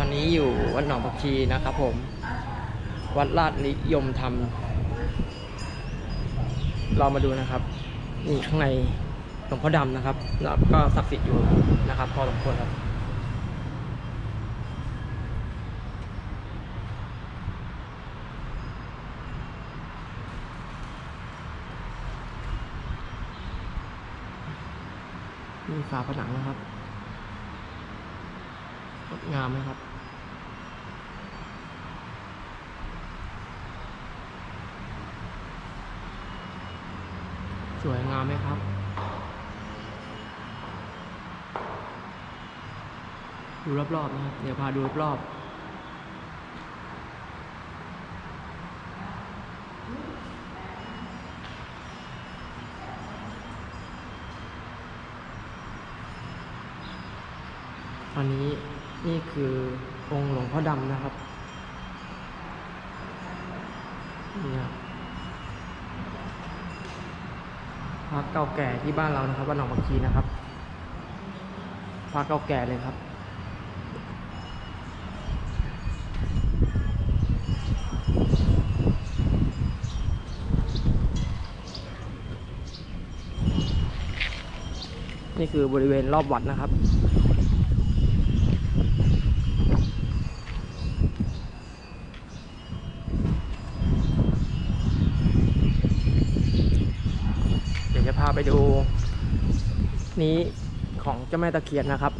ตอนนี้อยู่วัดหนองผักชีนะครับผม วัดลาดนิยมธรรม เรามาดูนะครับ นี่ข้างในหลวงพ่อดำนะครับ แล้วก็ศักดิ์สิทธิ์อยู่นะครับ พอสมควรครับนี่ฝาผนังนะครับ ดงามนะครับ สวยงามไหมครับ ดูรอบๆนะครับ เดี๋ยวพาดูรอบๆอนนี้ นี่คือองค์หลวงพ่อดำนะครับนี่พระเก่าแก่ที่บ้านเรานะครับวัดหนองบักคีนะครับพระเก่าแก่เลยครับนี่คือบริเวณรอบวัดนะครับ เดี๋ยวจะพา ไปดู นี้ของเจ้าแม่ตะเคียนนะครับ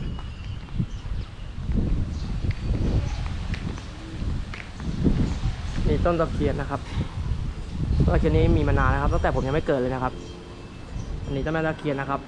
นี่ต้นตะเคียนนะครับต้นตะเคียนนี้มีมานานนะครับตั้งแต่ผมยังไม่เกิดเลยนะครับ อันนี้เจ้าแม่ตะเคียนนะครับ